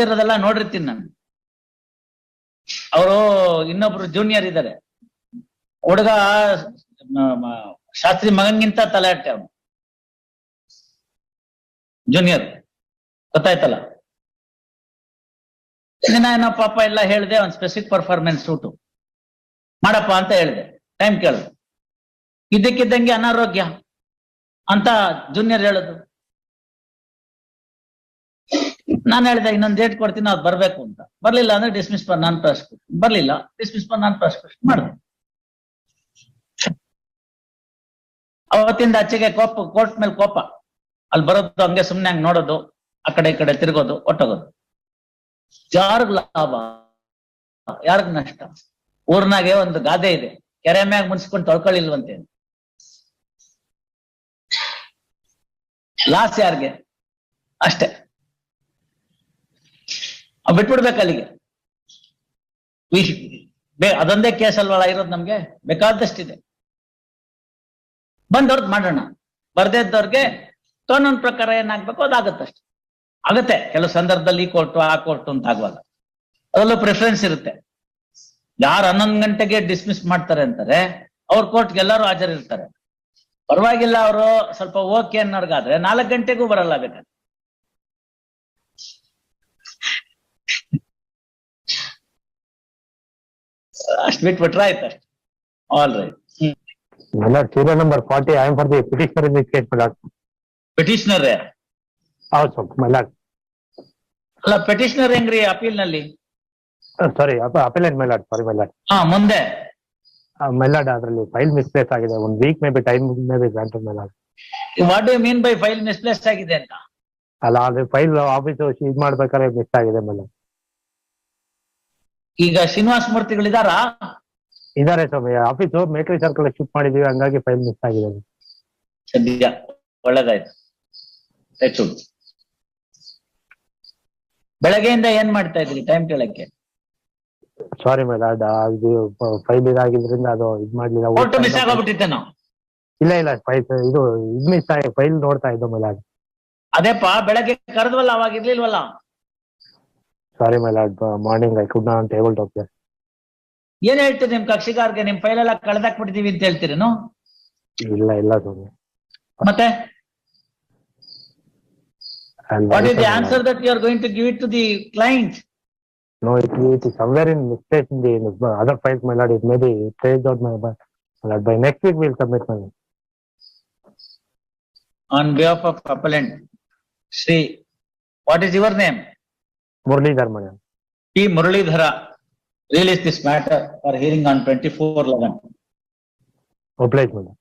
ಇರೋದೆಲ್ಲ ನೋಡಿರ್ತೀನಿ ನಾನು. ಅವರು ಇನ್ನೊಬ್ರು ಜೂನಿಯರ್ ಇದ್ದಾರೆ ಹುಡುಗ ಶಾಸ್ತ್ರಿ ಮಗನ್ಗಿಂತ ತಲೆಹಟ್ಟೆ ಅವನು. ಜೂನಿಯರ್ ಗೊತ್ತಾಯ್ತಲ್ಲ? ದಿನ ಏನೋ ಪಾಪ ಎಲ್ಲ ಹೇಳಿದೆ ಒಂದ್ ಸ್ಪೆಸಿಫಿಕ್ ಪರ್ಫಾರ್ಮೆನ್ಸ್ ಶೂಟು ಮಾಡಪ್ಪ ಅಂತ ಹೇಳಿದೆ. ಟೈಮ್ ಕೇಳಿದೆ ಇದ್ದಕ್ಕಿದ್ದಂಗೆ ಅನಾರೋಗ್ಯ. ಅಂತ ಜೂನಿಯರ್ ಹೇಳುದು. ನಾನು ಹೇಳಿದೆ ಇನ್ನೊಂದು ಡೇಟ್ ಕೊಡ್ತೀನಿ, ಅದು ಬರ್ಬೇಕು ಅಂತ. ಬರ್ಲಿಲ್ಲ ಅಂದ್ರೆ ಡಿಸ್ಮಿಸ್ ಫಾರ್ ನಾನ್ ಪ್ರಾಸಿಕ್ಯೂಷನ್ ಬರ್ಲಿಲ್ಲ ಡಿಸ್ಮಿಸ್ ಫಾರ್ ನಾನ್ ಪ್ರಾಸಿಕ್ಯೂಷನ್ ಮಾಡಿದೆ. ಅವತ್ತಿಂದ ಆಚೆಗೆ ಕೋಪ, ಕೋರ್ಟ್ ಮೇಲೆ ಕೋಪ. ಅಲ್ಲಿ ಬರೋದು ಹಂಗೆ ಸುಮ್ನೆ ಹಂಗೆ ನೋಡೋದು, ಆ ಕಡೆ ಈ ಕಡೆ ತಿರುಗೋದು, ಒಟ್ಟೋಗೋದು. ಯಾರಿಗ್ ಲಾಭ? ಯಾರಿಗ್ ನಷ್ಟ? ಊರ್ನಾಗೆ ಒಂದು ಗಾದೆ ಇದೆ. ಕೆರೆ ಮ್ಯಾಗ ಮುನ್ಸ್ಕೊಂಡು ತೊಳ್ಕೊಳ್ಳಿಲ್ವಂತೆ ಲಾಸ್ ಯಾರಿಗೆ? ಅಷ್ಟೇ. ಬಿಟ್ಬಿಡ್ಬೇಕು ಅಲ್ಲಿಗೆ. ಬೇ- ಅದೊಂದೇ ಕೇಸ್ ಅಲ್ವಲ್ಲ ಇರೋದು ನಮ್ಗೆ? ಬೇಕಾದಷ್ಟಿದೆ ಬಂದವ್ರದ್ದು ಮಾಡೋಣ. ಬರ್ದೇ ಇದ್ದವ್ರಿಗೆ ಕಾನೂನು ಪ್ರಕಾರ ಏನಾಗ್ಬೇಕು ಅದಾಗತ್ತಷ್ಟೆ. ಆಗತ್ತೆ. ಕೆಲವು ಸಂದರ್ಭದಲ್ಲಿ ಈ ಕೋರ್ಟು ಆ ಕೋರ್ಟು ಅಂತ ಆಗುವಾಗ. ಅದರಲ್ಲೂ ಪ್ರಿಫರೆನ್ಸ್ ಇರುತ್ತೆ. ಯಾರು ಹನ್ನೊಂದು ಗಂಟೆಗೆ ಡಿಸ್ಮಿಸ್ ಮಾಡ್ತಾರೆ ಅಂತಾರೆ, ಅವ್ರ ಕೋರ್ಟ್ಗೆ ಎಲ್ಲರೂ ಹಾಜರಿರ್ತಾರೆ. ಪರವಾಗಿಲ್ಲ ಅವರು ಸ್ವಲ್ಪ ಓಕೆ ಅನ್ನೋರ್ಗಾದ್ರೆ ನಾಲ್ಕು ಗಂಟೆಗೂ ಬರಲ್ಲ ಬೇಕಾದ್ರೆ. ಅಷ್ಟು ಬಿಟ್ಬಿಟ್ರೆ ಆಯ್ತು ಅಷ್ಟು. ಆಲ್ ರೈಟ್ ಎಲ್ಲ serial number forty I am for the petitioner in case ಮಲಾಕ್ petitioner ಹೌದು ಸ್ವಲ್ಪ ಅಲ್ಲ ಪೆಟಿಷನರ್ ಹೆಂಗ್ರಿ ಅಪೀಲ್ನಲ್ಲಿ sorry uh, appeal and milord sorry milord. ಹಾ ಮುಂದೆ. ಮೆಲಾಡ್ ಅದರಲ್ಲಿ ಫೈಲ್ ಮಿಸ್ಪ್ಲೇಸ್ ಆಗಿದೆ. ಒಂದು week may be time may be granted milord what you mean by file misplace ಆಗಿದೆ ಅಂತ? ಅಲ್ಲ ಅದು ಫೈಲ್ ಆಫೀಸ್ ಇದು ಮಾಡ್ಬೇಕಾದ್ರೆ ಮಿಸ್ ಆಗಿದೆ ಮೇಲೆ ಈಗ ಶ್ರೀನಿವಾಸ ಮೂರ್ತಿಗಳಿದಾರಾ ಇದಾರೆ? ಸ್ವಾಮಿ. ಆಫೀಸು ಮೇಟ್ರಿ ಸರ್ಕಲ್ ಶಿಫ್ಟ್ ಮಾಡಿದೀವಿ. ಹಂಗಾಗಿ ಫೈಲ್ ಮಿಸ್ ಆಗಿದೆ ಸದ್ಯ. ಒಳ್ಳೇದಾಯ್ತು. ಹೆಚ್ಚು ಬೆಳಗ್ಗೆಯಿಂದ ಏನ್ ಮಾಡ್ತಾ ಇದ್ರಿ? ಟೈಮ್ ಕೇಳಕ್ಕೆ? ಸಾರಿ ಮೇಡಮ್ ಇದು ಫೈಲ್ ಇದಾಗಿದ್ರಿಂದ ಅದು ಇದ್ ಮಾಡ್ಲಿಲ್ಲ. ಒಟ್ಟು ಮಿಸ್ ಆಗೋಗ್ಬಿಟ್ಟಿತ್ತೇನೋ? ಇಲ್ಲ ಇಲ್ಲ. ಫೈಲ್ ಇದು ಇದು ಮಿಸ್ ಆಗಿ ಫೈಲ್ ನೋಡ್ತಾ ಇದ್ದೋ ಮೇಲೆ ಅದೇಪ್ಪ ಬೆಳಗ್ಗೆ ಕರೆದ್ವಲ್ಲ ಅವಾಗ ಇರ್ಲಿಲ್ವಲ್ಲ sorry my lord morning I could not able to appear ಏನ್ ಹೇಳ್ತೀರಿ ನಿಮ್ ಕಕ್ಷಿಗಾರ್ಗೆ ನಿಮ್ ಫೈಲ್ ಎಲ್ಲ ಕಳ್ದಾಕ್ಬಿಟ್ಟಿದೀವಿ ಅಂತ ಹೇಳ್ತೀರೇನು ಇಲ್ಲ ಇಲ್ಲ ಸ್ವಾಮಿ ಮತ್ತೆ what is the answer that you are going to give it to the client No, it it is somewhere in mistake in the other files, my lord. It may be traced out, my lord. By next week, we'll submit, my lord. on behalf of appellant Sri, what is your name? Muralidhar madam. T Muralidhara realise this matter for hearing on twenty four eleven. Oblige madam.